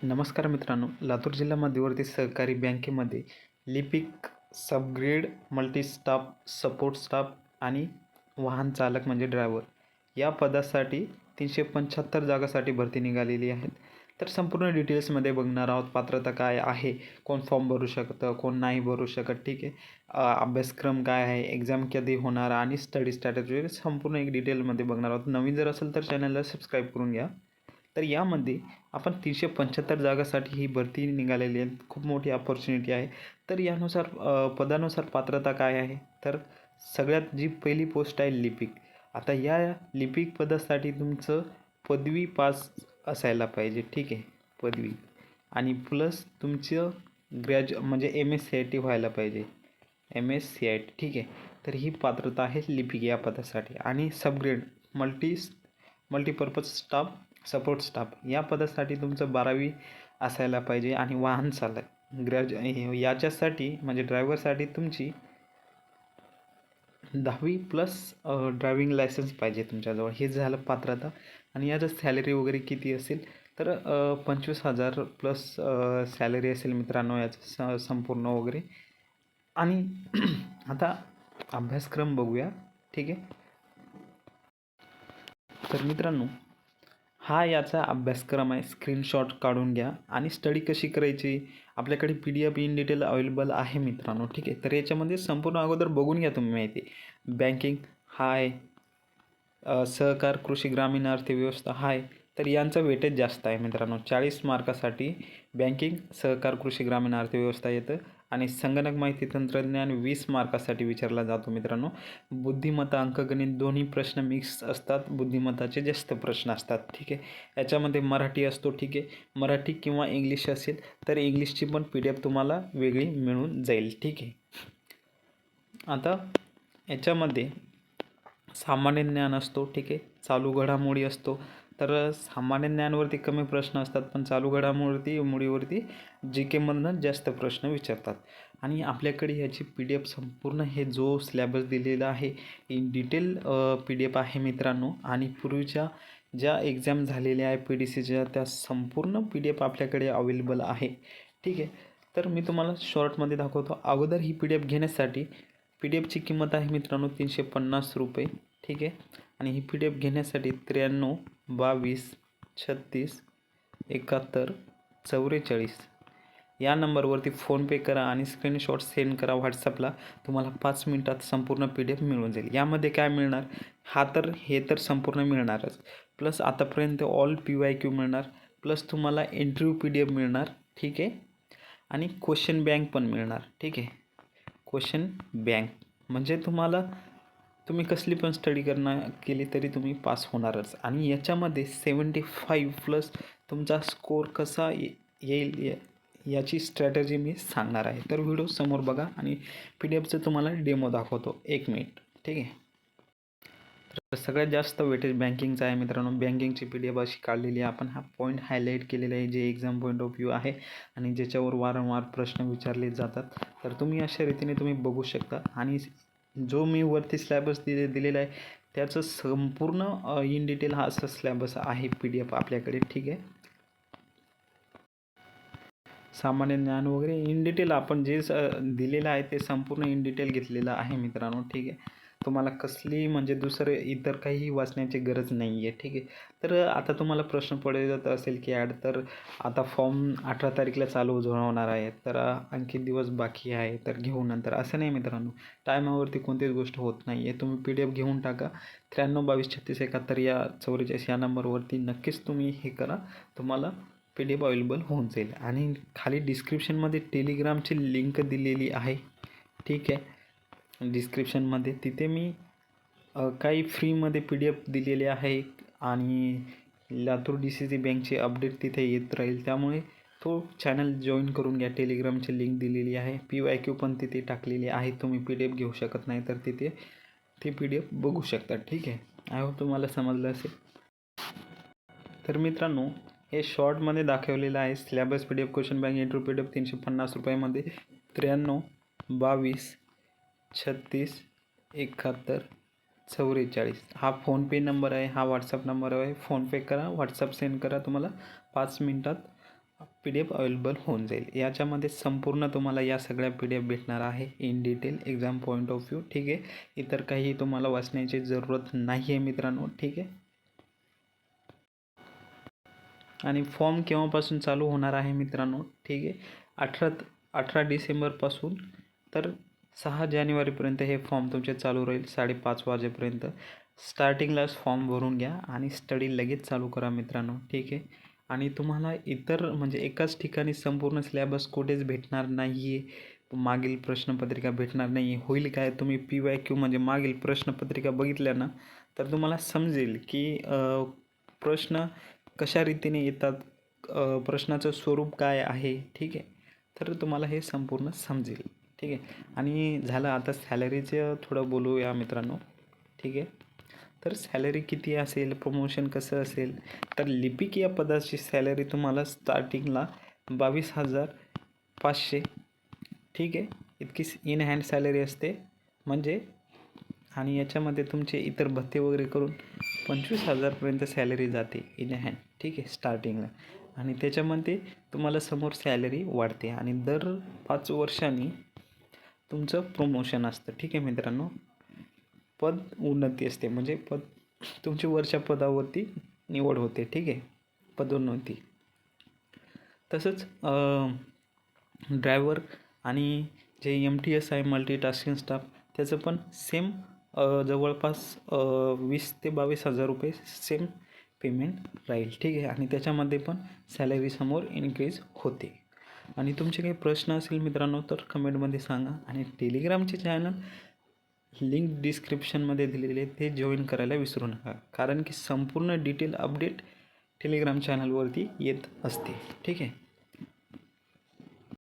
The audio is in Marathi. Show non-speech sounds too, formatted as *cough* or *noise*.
नमस्कार मित्रांनो लातूर जिल्हा मध्यवर्ती सहकारी बँकेमध्ये लिपिक सबग्रेड मल्टीस्टाफ सपोर्ट स्टाफ आणि वाहन चालक म्हणजे ड्रायव्हर या पदासाठी तीनशे पंच्याहत्तर जागासाठी भरती निघालेली आहेत. तर संपूर्ण डिटेल्समध्ये बघणार आहोत पात्रता काय आहे कोण फॉर्म भरू शकतं कोण नाही भरू शकत ठीक आहे. अभ्यासक्रम काय आहे एक्झाम कधी होणार आणि स्टडी स्ट्रॅटेजी संपूर्ण एक डिटेलमध्ये बघणार आहोत. नवीन जर असेल तर चॅनलला सबस्क्राईब करून घ्या. तर यामध्ये आपण तीनशे पंच्याहत्तर जागासाठी ही भरती निघालेली आहे. खूप मोठी अपॉर्च्युनिटी आहे. तर यानुसार पदानुसार पात्रता काय आहे? तर सगळ्यात जी पहिली पोस्ट आहे लिपिक. आता या लिपिक पदासाठी तुमचं पदवी पास असायला पाहिजे. ठीक आहे? पदवी. आणि प्लस तुमचं ग्रॅज्यु म्हणजे M S C I T व्हायला पाहिजे. M S C I T ठीक आहे? तर ही पात्रता आहे लिपिक या पदासाठी. आणि subgrade multi multipurpose staff support staff या पदासाठी तुमचं बारावी असायला पाहिजे आणि वाहन चालक ग्रॅज याच्यासाठी म्हणजे ड्रायव्हरसाठी तुमची दहावी प्लस ड्रायविंग लायसन्स पाहिजे तुमच्याजवळ. हे झालं पात्रता. आणि याचं सॅलरी वगैरे किती असेल? तर पंचवीस हजार प्लस सॅलरी असेल मित्रांनो याचं स संपूर्ण वगैरे. आणि *clears throat* आता अभ्यासक्रम बघूया. ठीक आहे? तर मित्रांनो हा याचा अभ्यासक्रम आहे स्क्रीनशॉट काढून घ्या. आणि स्टडी कशी करायची? आपल्याकडे P D F in detail available आहे मित्रांनो ठीक आहे? तर याच्यामध्ये संपूर्ण अगोदर बघून घ्या तुम्ही माहिती. बँकिंग हाय सहकार कृषी ग्रामीण अर्थव्यवस्था हाय तर यांचं वेटेज जास्त आहे मित्रांनो. चाळीस मार्कासाठी बँकिंग सहकार कृषी ग्रामीण अर्थव्यवस्था येतं आणि संगणक माहिती तंत्रज्ञान वीस मार्कासाठी विचारला जातो मित्रांनो. बुद्धिमत्ता अंकगणित दोन्ही प्रश्न मिक्स असतात. बुद्धिमत्ताचे जास्त प्रश्न असतात. ठीक आहे? याच्यामध्ये मराठी असतो. ठीक आहे? मराठी किंवा इंग्लिश असेल तर इंग्लिशची पण पी डी एफ तुम्हाला वेगळी मिळून जाईल. ठीक आहे? आता याच्यामध्ये सामान्य ज्ञान असतो. ठीक आहे? चालू घडामोडी असतो. तर सामान्य ज्ञानवरती कमी प्रश्न असतात पण चालू घडामोडीवरती मुळीवरती जी केमधनं जास्त प्रश्न विचारतात. आणि आपल्याकडे ह्याची पी डी एफ संपूर्ण हे जो सिलॅबस दिलेला आहे in detail P D F आहे मित्रांनो. आणि पूर्वीच्या ज्या एक्झाम झालेल्या आहे पी डी सीच्या त्या संपूर्ण पी डी एफ आपल्याकडे अवेलेबल आहे. ठीक आहे? तर मी तुम्हाला शॉर्टमध्ये दाखवतो. अगोदर ही पी डी एफ घेण्यासाठी पी डी एफची किंमत आहे मित्रांनो तीनशे पन्नास रुपये. ठीक आहे? आणि ही पी डी एफ घेण्यासाठी त्र्याण्णव बावीस छत्तीस एकाहत्तर चौवेचाळीस. या नंबरवरती फोनपे करा आणि स्क्रीनशॉट सेंड करा व्हॉट्सअपला. तुम्हाला पाच मिनटात संपूर्ण पी डी एफ मिळून जाईल. यामध्ये काय मिळणार? हा तर हे तर संपूर्ण मिळणारच. प्लस आतापर्यंत ऑल पी वाय क्यू मिळणार. प्लस तुम्हाला इंटरव्ह्यू पी डी एफ मिळणार. ठीक आहे? आणि क्वेश्चन बँक पण मिळणार. ठीक आहे? Question bank. म्हणजे तुम्हाला तुम्ही कसली पण स्टडी करणार केली तरी तुम्ही पास होणारच. आणि याच्यामध्ये सेवन्टी फाईव्ह प्लस तुमचा स्कोर कसा ये येईल याची स्ट्रॅटजी मी सांगणार आहे. तर व्हिडिओ समोर बघा आणि पी डी एफचं तुम्हाला डेमो दाखवतो. एक मिनिट ठीक आहे? तर सगळ्यात जास्त वेटेज बँकिंगचा आहे मित्रांनो. बँकिंगची पी डी एफ अशी काढलेली आहे. आपण हा पॉईंट हायलाईट केलेला आहे जे एक्झाम पॉईंट ऑफ व्ह्यू आहे आणि ज्याच्यावर वारंवार प्रश्न विचारले जातात. तर तुम्ही अशा रीतीने तुम्ही बघू शकता. आणि जो मी वरती स्लॅबस दिले दिलेला आहे त्याचं संपूर्ण इन डिटेल हा असा स्लॅबस आहे पी डी एफ आपल्याकडे ठीक आहे? सामान्य ज्ञान वगैरे. इन डिटेल आपण जे स दिलेलं आहे ते संपूर्ण इन डिटेल घेतलेलं आहे मित्रांनो ठीक आहे? तुम्हाला कसली म्हणजे दुसरं इतर काही वाचण्याची गरज नाही आहे ठीक आहे? तर आता तुम्हाला प्रश्न पडत असेल की ॲड तर आता फॉर्म अठरा तारीखला चालू होणार आहे तर आणखी दिवस बाकी आहे तर घेऊ नंतर. असं नाही मित्रांनो टायमावरती कोणतीच गोष्ट होत नाही आहे तुम्ही पी डी एफ घेऊन टाका. त्र्याण्णव बावीस छत्तीस एकाहत्तर या चौवेचाळीस या नंबरवरती नक्कीच तुम्ही हे करा. तुम्हाला पी डी एफ अवेलेबल होऊन जाईल. आणि खाली डिस्क्रिप्शनमध्ये टेलिग्रामची लिंक दिलेली आहे. ठीक आहे? डिस्क्रिप्शनमध्ये तिथे मी काही फ्रीमध्ये पी डी एफ दिलेले आहे आणि लातूर डी सी सी बँकचे अपडेट तिथे येत राहील. त्यामुळे तो चॅनल जॉईन करून घ्या. टेलिग्रामची लिंक दिलेली आहे. पी वाय क्यू पण तिथे टाकलेली आहे. तुम्ही पी डी एफ घेऊ शकत नाही तर तिथे ते पी डी एफ बघू शकता. ठीक आहे? आय होप तुम्हाला समजलं असेल. तर मित्रांनो हे शॉर्टमध्ये दाखवलेलं आहे. Syllabus P D F question bank interview P D F तीनशे पन्नास रुपयामध्ये त्र्याण्णव बावीस छत्तीस एकाहत्तर चौवेचाळीस. हा फोनपे नंबर आहे हा व्हॉट्सअप नंबर आहे. फोनपे करा व्हॉट्सअप सेंड करा. तुम्हाला पाच मिनटात पी डी एफ अवेलेबल होऊन जाईल. याच्यामध्ये संपूर्ण तुम्हाला या सगळ्या पी डी एफ भेटणार आहे. In detail exam point of view ठीक आहे? इतर काही तुम्हाला वाचण्याची जरूरत नाही आहे मित्रांनो ठीक आहे? आणि फॉर्म केव्हापासून चालू होणार आहे मित्रांनो ठीक आहे? अठरा अठरा डिसेंबरपासून तर सहा जानेवारीपर्यंत हे फॉर्म तुमचे चालू राहील साडेपाच वाजेपर्यंत. स्टार्टिंगलाच फॉर्म भरून घ्या आणि स्टडी लगेच चालू करा मित्रांनो ठीक आहे? आणि तुम्हाला इतर म्हणजे एकाच ठिकाणी संपूर्ण सिलेबस कुठेच भेटणार नाही आहे मागील प्रश्नपत्रिका भेटणार नाही आहे होईल काय? तुम्ही पी वाय क्यू म्हणजे मागील प्रश्नपत्रिका बघितल्या ना तर तुम्हाला समजेल की प्रश्न कशा रीतीने येतात प्रश्नाचं स्वरूप काय आहे ठीक आहे? तर तुम्हाला हे संपूर्ण समजेल. ठीक आहे. आणि झालं आता सॅलरीचं थोडं बोलूया मित्रांनो. ठीक आहे. तर सॅलरी किती असेल? प्रमोशन कसं असेल? तर लिपिक या पदाची सॅलरी तुम्हाला स्टार्टिंगला बावीस हजार पाचशे. ठीक आहे. इतकी इन हँड सॅलरी असते. म्हणजे? आणि याच्यामध्ये तुमचे इतर भत्ते वगैरे करून पंचवीस हजारपर्यंत सॅलरी जाते इन हँड. ठीक आहे. स्टार्टिंगला. आणि त्याच्यामध्ये तुम्हाला समोर सॅलरी वाढते. आणि दर पाच वर्षांनी तुमचं प्रमोशन असतं. ठीक आहे मित्रांनो? पद उन्नती असते. म्हणजे पद तुमची वरच्या पदावरती निवड होते. ठीक आहे? पदोन्नती तसंच ड्रायव्हर आणि जे एम टी एस आहे मल्टीटास्किंग स्टाफ त्याचं पण सेम जवळपास वीस ते बावीस हजार रुपये सेम पेमेंट राहील. ठीक आहे? आणि त्याच्यामध्ये पण सॅलरीसमोर इन्क्रीज होते. आणि तुमचे काही प्रश्न असेल मित्रांनो तर कमेंटमध्ये सांगा. आणि टेलिग्रामचे चॅनल लिंक डिस्क्रिप्शनमध्ये दिलेले आहे, ते जॉईन करायला विसरू नका. कारण की संपूर्ण डिटेल अपडेट टेलिग्राम चॅनलवरती येत असते. ठीक आहे?